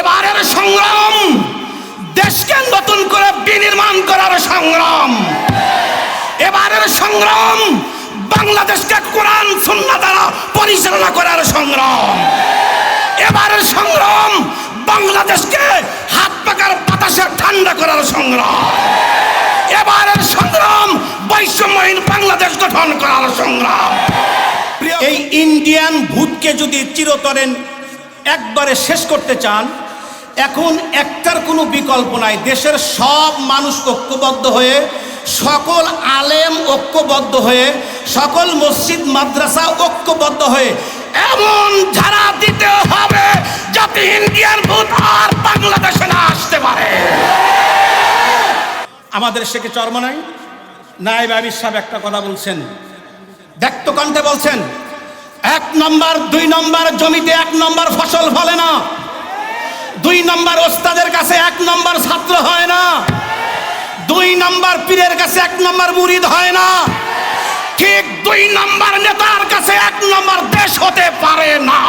এবারের সংগ্রাম, দেশকে নতুন করে বিনির্মাণ করার সংগ্রাম। এবারের সংগ্রাম, বাংলাদেশকে কোরআন সুন্না দ্বারা পরিচালনা করার সংগ্রাম। এবারের সংগ্রাম, বাংলাদেশকে হাত পাকার বাতাসে ঠান্ডা করার সংগ্রাম। এবারের সংগ্রাম, বৈষম্যহীন বাংলাদেশ গঠন করার সংগ্রাম। এই ইন্ডিয়ান ভূতকে যদি চিরতরেন একবারে শেষ করতে চান এখন একটার কোনো বিকল্প নাই। দেশের সব মানুষ ঐক্যবদ্ধ হয়ে, সকল আলেম ঐক্যবদ্ধ হয়ে, সকল মসজিদ, মাদ্রাসা ঐক্যবদ্ধ হয়ে, এমন ধারা দিতে হবে যাতে ইন্ডিয়ান ভূত আর বাংলাদেশে না আসতে পারে। আমাদের শেখে চর্ম নাই? নাইব আমির সাহেব একটা কথা বলছেন। ব্যক্ত কণ্ঠে বলছেন, এক নম্বর, দুই নম্বর জমিতে এক নম্বর ফসল ফলে না নম্বর ওস্তাদের কাছে এক নম্বর ছাত্র হয় না। দুই নম্বর পীরের কাছে এক নম্বর মুরিদ হয় না। ঠিক দুই নাম্বার নেতার কাছে এক নম্বর দেশ হতে পারে না।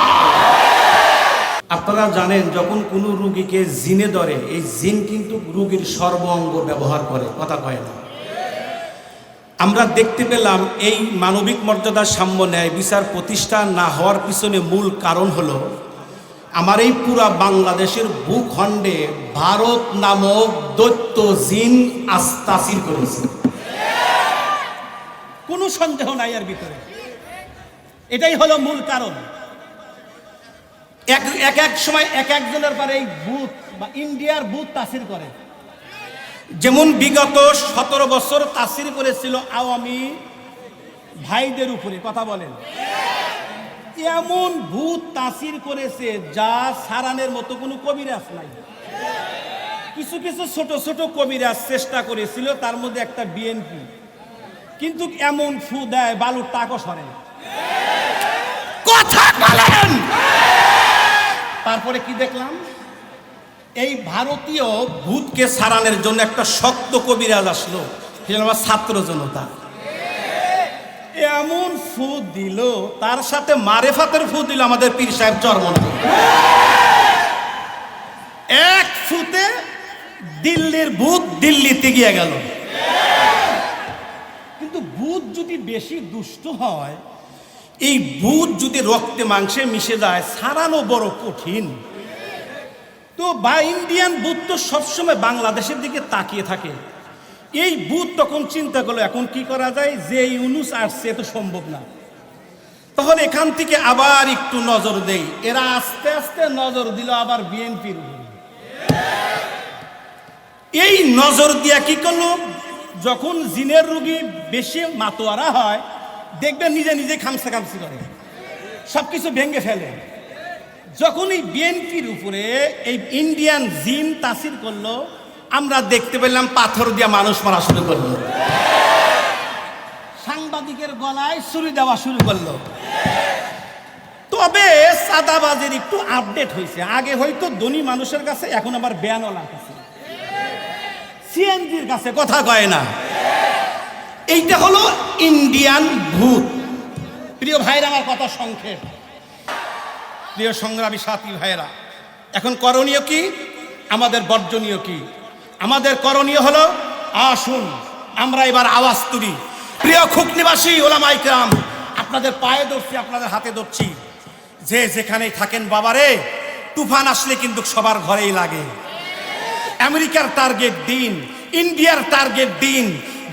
আপনারা জানেন, যখন কোনো রুগীকে জিনে ধরে, এই জিন কিন্তু রুগীর সর্ব অঙ্গ ব্যবহার করে, কথা কয় না। আমরা দেখতে পেলাম, এই মানবিক মর্যাদার সাম্য ন্যায় বিচার প্রতিষ্ঠা না হওয়ার পিছনে মূল কারণ হলো আমার এই পুরা বাংলাদেশের ভূখণ্ডে ভারত নামক দৈত্য জিন আস্তাসির করেছে। কোনো সন্দেহ নাই এর ভিতরে। এটাই হলো মূল কারণ। এক এক সময় এক একজনের পরে এই বুথ বা ইন্ডিয়ার বুথ তাসির করে। যেমন বিগত সতেরো বছর তাসির করেছিল আওয়ামী ভাইদের উপরে, কথা বলেন। এমন ভূত তাসির করেছে যা সারানের মতো কোনো কবিরাজ নাই। কিছু কিছু ছোট ছোট কবিরাজ চেষ্টা করেছিল, তার মধ্যে একটা বিএনপি কিন্তু এমন ফু দেয় বালুর টাকও সরে কথা বলেন! তারপরে কি দেখলাম? এই ভারতীয় ভূতকে সারানের জন্য একটা শক্ত কবিরাজ আসলো, সেটা আমার ছাত্র জনতা এমন ফু দিল, তার সাথে মারেফাতের ফু দিল আমাদের পীর সাহেব চরমন এক ফুতে দিল্লির ভূত দিল্লিতে গিয়ে গেল। কিন্তু ভূত যদি বেশি দুষ্ট হয়, এই ভূত যদি রক্তে মাংসে মিশে যায়, সারানো বড় কঠিন। তো বা ইন্ডিয়ান ভূত তো সবসময় বাংলাদেশের দিকে তাকিয়ে থাকে। এই ভূত তখন চিন্তা করল, এখন কি করা যায়? যে ইউনুস আসছে তো সম্ভব না। তখন এখান থেকে আবার একটু নজর দেই। এরা আস্তে আস্তে নজর দিল আবার বিএনপির এই নজর দিয়া কি করল? যখন জিনের রুগী বেশি মাতোয়ারা হয়, দেখবেন নিজে নিজে খামসা খামসি করে। সব কিছু ভেঙে ফেলে। যখন এই বিএনপির উপরে এই ইন্ডিয়ান জিন তাসির করল আমরা দেখতে পেলাম পাথর দিয়া মানুষ মারা শুরু করল। সাংবাদিকের গলায় ছুরি দেওয়া শুরু করল। তবে সাদাবাজের একটু আপডেট হয়েছে। আগে হয়তো ধনী মানুষের কাছে, এখন আবার বেয়ানওয়ালার কাছে। সিএনজির কাছে কথা কয় না। এইটা হলো ইন্ডিয়ান ভূত। প্রিয় ভাইরা, আমার কথা সংক্ষেপ। প্রিয় সংগ্রামী সাথী ভাইরা, এখন করণীয় কি? আমাদের বর্জনীয় কি? আমাদের করণীয় হলো, আসুন, আমরা এবার আওয়াজ তুলি। প্রিয় খুক নিবাসী ওলামাইকরাম আপনাদের পায়ে ধরছি, আপনাদের হাতে ধরছি। যে যেখানেই থাকেন বাবারে, তুফান আসলে কিন্তু সবার ঘরেই লাগে। আমেরিকার টার্গেট দিন, ইন্ডিয়ার টার্গেট দিন।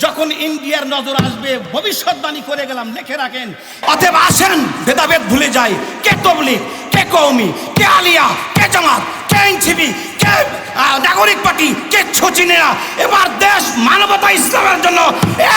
যখন ইন্ডিয়ার নজর আসবে, ভবিষ্যৎবাণী করে গেলাম, লিখে রাখেন। অতএব আসেন, ভেদাভেদ ভুলে যাই। কে তবলি কে কৌমি কে আলিয়া, কে জামাত এনসিবি কে নাগরিক পার্টি কে ছচিনেরা এবার দেশ মানবতা ইসলামের জন্য হতে